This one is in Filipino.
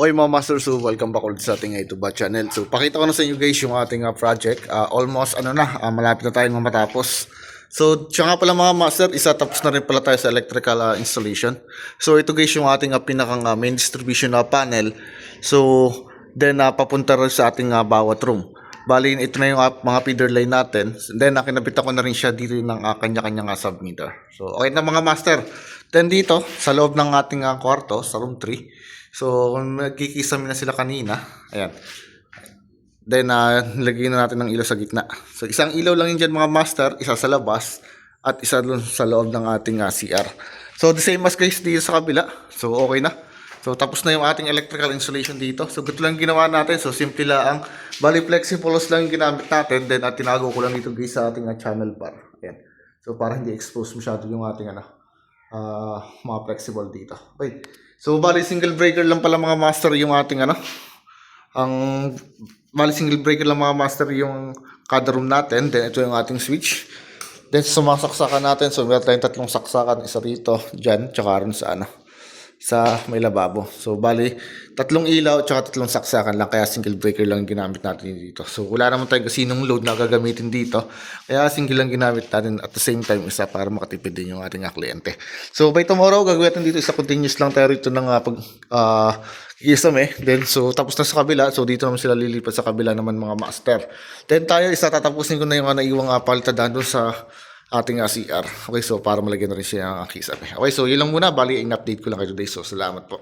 Okay mga master, so welcome back ulit sa ating YouTube channel. So pakita ko na sa inyo guys yung ating ah, project. Ah, almost ano na, ah, malapit na tayong matapos. So siya nga pala mga master, isa tapos na rin pala tayo sa electrical ah, installation. So ito guys yung ating ah, pinakang ah, main distribution na panel. So then ah, papunta rin sa ating ah, bawat room. Bali, ito na yung ah, mga feeder line natin. Then, uh, kinabitan ko na rin siya dito ng ah, kanya-kanyang ah, submeter. So, okay na mga master. Then, dito, sa loob ng ating ah, kwarto, sa room 3. So, nagkikisami na sila kanina. Ayan. Then, uh, lagyan na natin ng ilaw sa gitna. So, isang ilaw lang yun dyan mga master. Isa sa labas. At isa dun sa loob ng ating ah, CR. So, the same as guys dito sa kabila. So, okay na. So, tapos na yung ating electrical installation dito. So, ganito lang ginawa natin. So, simple lang. Bali, flexibles lang yung ginamit natin. Then, at tinago ko lang dito guys sa ating ah, channel bar. Ayan. So, para hindi expose masyado yung ating ano, ah, mga flexible dito. Okay. So, bali, single breaker lang pala mga master yung ating ano, ang bali single breaker lang mga master yung kada room natin. Then, ito yung ating switch. Then, sumasaksakan natin. So, meron tayong tatlong saksakan. Isa rito, dyan, tsaka rin sa ano, sa may lababo. So, bali, tatlong ilaw tsaka tatlong saksakan lang. Kaya single breaker lang ginamit natin dito. So, wala naman tayong kasinong load na gagamitin dito. Kaya single lang ginamit natin at the same time isa para makatipid din yung ating ah, kliyente. So, by tomorrow, gagawin natin dito isa continuous lang tayo rito ng uh, pag ah, isame. Then, so, tapos na sa kabila. So, dito naman sila lilipat sa kabila naman mga master. Then, tayo isa tatapusin ko na yung uh, naiwang uh, paltadahan doon sa ating uh, CR. Okay, so para malagyan na rin siya ang kisame. Okay, so yun lang muna. Bali, in-update ko lang kayo today. So, salamat po.